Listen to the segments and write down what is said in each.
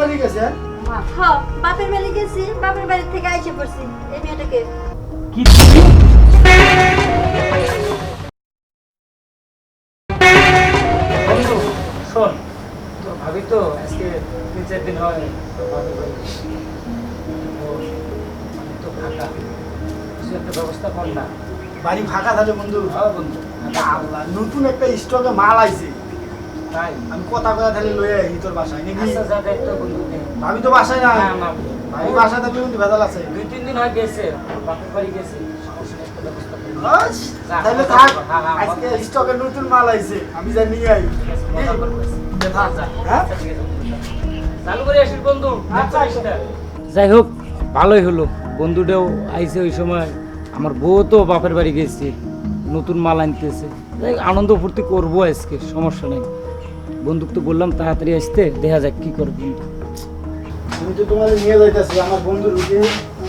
বাড়ি গেছে? হ বাপের বাড়ি গেছি বাপের বাড়ি থেকে আইসে পড়ছি এই মেয়েটাকে। কি শোন তো ভাবি তো আজকে তিন চার দিন হয় গেছে। তো ফাঁকা। কিছু একটা ব্যবস্থা কর না। বাড়ি ফাঁকা থাকে বন্ধু। হ্যাঁ বন্ধু। আল্লাহ নতুন একটা স্টকে মাল আইছে। তাই আমি কথা কথা তাহলে লয়ে আই তোর বাসায় নাকি? আচ্ছা যা দায়িত্ব বন্ধু ভাবি তো বাসায় না না। না ভাবি বাসায় থাকলে কিন্তু ভেজাল আছে। দুই তিন দিন হয় গেছে বাপের বাড়ি গেছে। তাহলে থাক। আজকে স্টকে নতুন মাল আইছে আমি যা নিয়ে আই। হ্যাঁ? আচ্ছা, ঠিক আছে। চালু করে আসিস বন্ধু। আচ্ছা, আচ্ছা। যাই হোক ভালোই হলো। বন্ধুটাও আইছে ওই সময়। আমার বউ তো বাপের বাড়ি গেছে নতুন মাল আনতেছে। যাই আনন্দ ফুর্তি করব আজকে সমস্যা নেই। বন্ধুক তো বললাম তাড়াতাড়ি আসতে দেখা যাক কি করব আমি তো তোমার নিয়ে যাইতেছি আমার বন্ধুর রুটি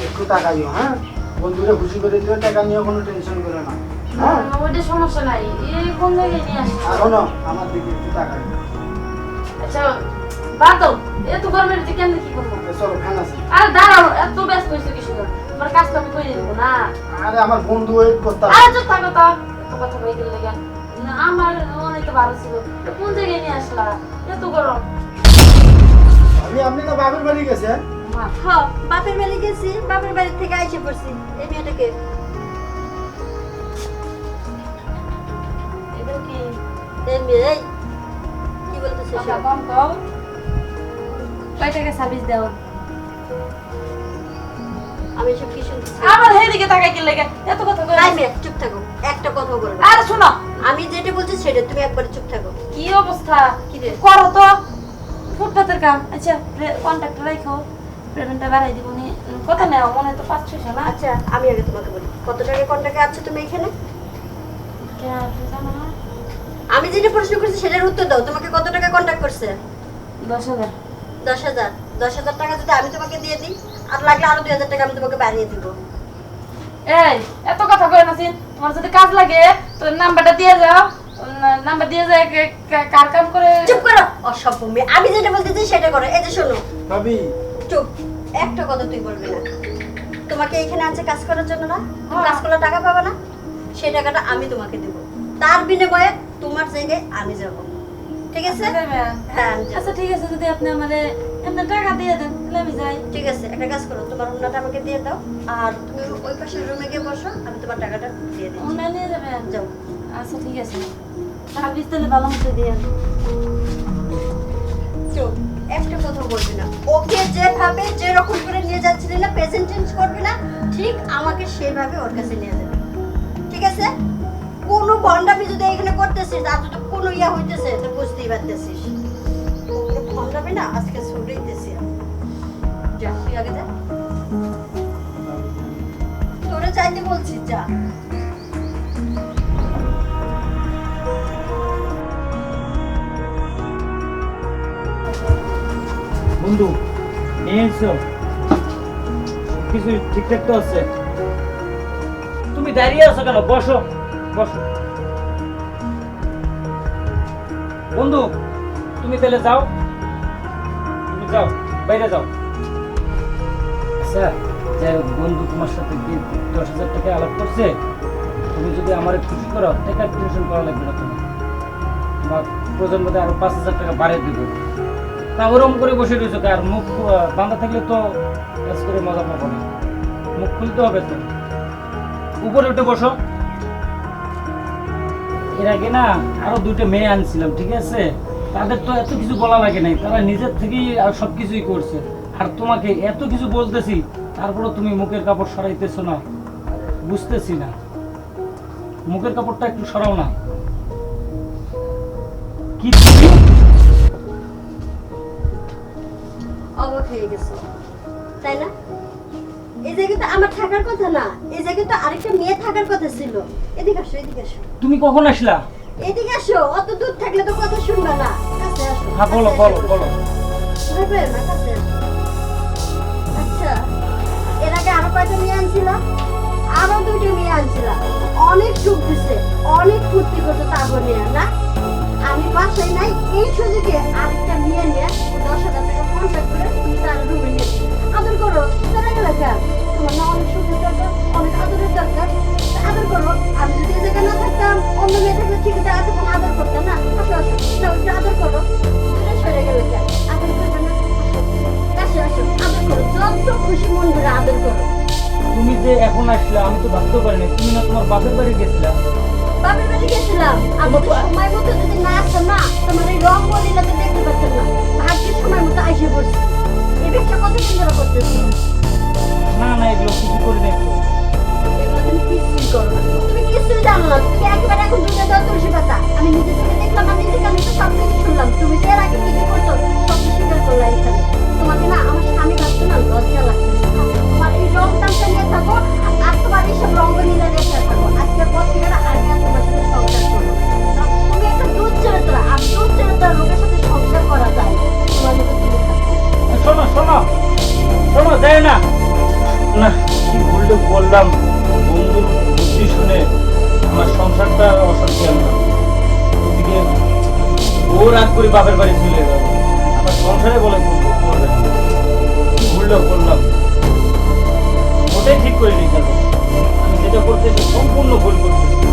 একটু টাকা দিও হ্যাঁ? বন্ধুরা খুশি করে দিও টাকা নিয়ে কোনো টেনশন করে না হ্যাঁ? ওইটা সমস্যা নাই এই কোন নিয়ে আসছি আর শোনো আমার দিকে একটু টাকা আচ্ছা বাদ এত গরমের দিকে কেন কি করব? চলো ফ্যান আছে। আরে দাঁড়াও এত ব্যস্ত হয়েছে কিছু না তোমার কাজ আমি করে দেবো না? আরে আমার বন্ধু ওয়েট করতে আরে চুপ থাকো তো এত কথা আমার তো ভালো ছিল। তো কোন জায়গায় নিয়ে আসলা? এত গরম। আমি আপনি তো বাপের বাড়ি গেছেন? হ্যাঁ বাপের বাড়ি গেছি বাপের বাড়ি থেকে আইসে পড়ছি এই মেয়েটাকে। এটা কি? এই মেয়ে কি বলতেছে? কম কম। কয় টাকা সার্ভিস দাও আমি সব কি শুনতেছি আমার হেদিকে তাকাই কি লাগে? এত কথা কই মেয়ে চুপ থাকো একটা কথা বলব না। আরে শোনো। আমি যেটা বলছি সেটা তুমি একবার চুপ থাকো। কি অবস্থা? কি রে করো তো। ফুটপাতের কাম। আচ্ছা কন্ট্যাক্ট রাখো পেমেন্টটা বাড়াই দিব নি। কত নেও মনে হয় তো পাঁচ ছয়শো না? আচ্ছা আমি আগে তোমাকে বলি। কত টাকা কন্টাক্টে আছে তুমি এখানে? আমি যেটা প্রশ্ন করছি সেটার উত্তর দাও। তোমাকে কত টাকা কন্টাক্ট করছে? দশ হাজার। দশ হাজার। দশ হাজার টাকা যদি আমি তোমাকে দিয়ে দিই আর লাগলে আরও দুই হাজার টাকা আমি তোমাকে বাড়িয়ে দিব। এই এত কথা কই না সিন। তোমার যদি কাজ লাগে তো নাম্বারটা দিয়ে যাও। নাম্বার দিয়ে যায় কার কাম করে চুপ করো। অসভ্য মেয়ে। আমি যেটা বলতে চাই সেটা করো। এই যে শোনো। ভাবি। চুপ। একটা কথা তুই বলবি না। তোমাকে এখানে আছে কাজ করার জন্য না? হ্যাঁ। কাজ করলে টাকা পাবে না? সেই টাকাটা আমি তোমাকে দেব। তার বিনিময়ে তোমার জায়গায় আমি যাব। ঠিক আছে? আচ্ছা, হ্যাঁ আচ্ছা ঠিক আছে। যদি আপনি আমারে এমনি টাকা দিয়ে দেন তাহলে আমি যাই। ঠিক আছে একটা কাজ করো তোমার অন্যটা আমাকে দিয়ে দাও আর তুমি ওই পাশের রুমে গিয়ে বসো আমি তোমার টাকাটা দিয়ে দিচ্ছি। অন্য নিয়ে যাবেন যাও। আচ্ছা ঠিক আছে। সার্ভিস তাহলে ভালো মতো দিয়ে একটা কথা বলবি না ওকে যেভাবে যেরকম করে নিয়ে যাচ্ছিলি না প্রেজেন্ট চেঞ্জ করবি না ঠিক আমাকে সেভাবে ওর কাছে নিয়ে যাবে। ঠিক আছে? কোনো ভণ্ডামি যদি এখানে করতেছিস আর যদি কোনো ইয়া হইতেছে তো বুঝতেই পারতেছিস। কোনো ভণ্ডামি না আজকে। যা, তুই আগে বন্ধু, নিয়ে এসছো কিছু ঠিকঠাক তো আছে। তুমি দাঁড়িয়ে আছো কেন? বসো বসো। বন্ধু, তুমি তাহলে যাও। তুমি যাও, বাইরে যাও। স্যার, যাই হোক, বন্ধু তোমার সাথে কি দশ হাজার টাকা আলাপ করছে, তুমি যদি আমার খুশি করো টাকা টেনশন করা লাগবে না তোমার। তোমার প্রয়োজন মধ্যে আরও পাঁচ হাজার টাকা বাড়িয়ে দেবো। তা ওরম করে বসে রয়েছে আর মুখ বাঁধা থাকলে তো কাজ করে মজা পাবো না। মুখ খুলতে হবে তো। উপরে উঠে বসো। এর আগে না আরও দুটো মেয়ে আনছিলাম, ঠিক আছে? তাদের তো এত কিছু বলা লাগে নাই। তারা নিজের থেকেই আর সব কিছুই করছে। আর তোমাকে এত কিছু বলতেছি তারপরে তুমি মুখের কাপড় সরাইতেছো না। বুঝতেছি না। মুখের কাপড়টা একটু সরাও না। কি অবাক হয়ে গেছে তাই না? এই আমার থাকার কথা না এই আরেকটা মেয়ে থাকার কথা ছিল। এদিকে আসো এদিকে আসো। তুমি কখন আসলা? এদিকে আসো অত দূর থাকলে তো কথা শুনবে না। কাছে আসো। হ্যাঁ বলো বলো বলো। ভয় পেও না, কাছে আসো। আচ্ছা এর আগে আরও কয়টা নিয়ে আনছিলাম আরও দুটো নিয়ে আনছিলাম অনেক সুখ দিছে, অনেক ফুর্তি করছে তারপর নিয়ে না আমি বাসায় নাই, এই সুযোগে আরেকটা মেয়ে নিয়ে দশ হাজার টাকা কন্ট্যাক্ট করে তুমি তার রুমে নিয়ে আদর করো, তার আগে লেখা তোমার না অনেক সুখের দরকার, অনেক আদরের দরকার। আদর করো, আমি যদি এই জায়গায় না থাকতাম, অন্য মেয়ে থাকলে ঠিক আছে, আর তখন আদর করতাম না। আসো আসো না আদর করো। দূরে সরে গেলে আদর করবে না? আসো আসো। তুমি যে এখন আসলে আমি তো ভাবতে পারিনি। তুমি না তোমার বাপের বাড়ি গেছিলাম বাপের বাড়ি গেছিলাম। আমি সময় মতো যদি না আসতাম না তোমার এই রং বলিলা তো দেখতে পারতাম করলাম বন্ধুর বুদ্ধি শুনে আমার সংসারটা অশান্তি আনলাম ও রাগ করে বাপের বাড়ি চলে আমার সংসারে বলে ভুলটা করলাম ওটাই ঠিক করে হবে আমি যেটা করতে সম্পূর্ণ ভুল করেছি।